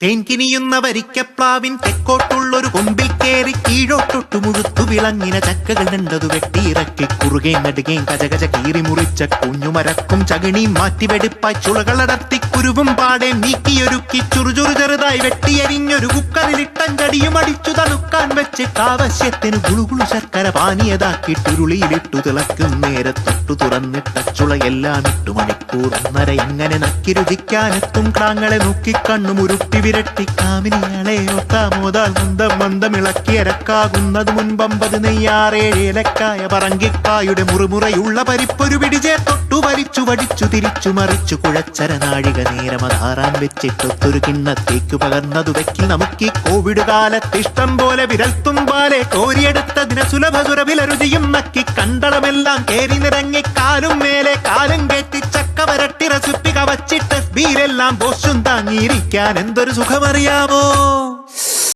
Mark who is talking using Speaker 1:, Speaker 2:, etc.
Speaker 1: തേൻകിനിയുന്ന വരിക്കപ്ലാവിൻ തെക്കോട്ടുള്ളൊരു കൊമ്പിൽ കേറി കീഴോട്ടൊട്ടു മുഴുത്തു വിളങ്ങിന ചക്കകൾ രണ്ടതു വെട്ടിയിറക്കി കുറുകെ നടുകേം കജകജ കീറി മുറിച്ച കുഞ്ഞുമരക്കും ചകിണിയും മാറ്റിവെടുപ്പായി ചുളകളടർത്തി കുരുവും പാടെ നീക്കിയൊരുക്കി ചുറുചുറു ചെറുതായി വെട്ടിയരിഞ്ഞൊരു കുക്കറിലിട്ടൻ ചടിയും അടിച്ചു തണുക്കാൻ വെച്ചിട്ട് ആവശ്യത്തിന് ഗുളുകുളു ശർക്കര പാനീയതാക്കിട്ടുരുളിയിലിട്ടു തിളക്കും. നേരെ തൊട്ടു തുറന്നിട്ട ചുളയെല്ലാം ഇട്ടു മണിക്കൂർ. ഒന്നര എങ്ങനെ നക്കി രുചിക്കാനെത്തും ക്രാങ്ങളെ നോക്കി കണ്ണു മുരുട്ടി വിരട്ടി. കാമിനിയാളെ ഒട്ടാമോതാൽ മന്ദം മന്ദം ഇളക്കിയരക്കാകുന്നത് മുൻപമ്പത് നെയ്യാറേഴ് ഏലക്കായ പറങ്കിക്കായുടെ മുറുമുറയുള്ള പരിപ്പൊരു പിടിചേ തൊട്ടു വലിച്ചു വടിച്ചു തിരിച്ചു മറിച്ചു കുഴച്ചര നാഴിക നേരം അധാറാൻ വെച്ചിട്ടൊത്തൊരു കിണ്ണത്തേക്ക് പകർന്നതു വെക്കി നമുക്ക് ഈ കോവിഡ് കാലത്ത് ഇഷ്ടം പോലെ വിരൽത്തുമ്പാലെ കോരിയെടുത്തതിന് സുലഭ സുരഭില നക്കി കണ്ടളമെല്ലാം കേറി നിറങ്ങി കാലും മേലെ കാലും കെട്ടി ചക്ക വരട്ടി റസുപ്പി കവച്ചിട്ട് ബീരെല്ലാം ബോഷും താങ്ങിയിരിക്കാൻ എന്തൊരു സുഖമറിയാമോ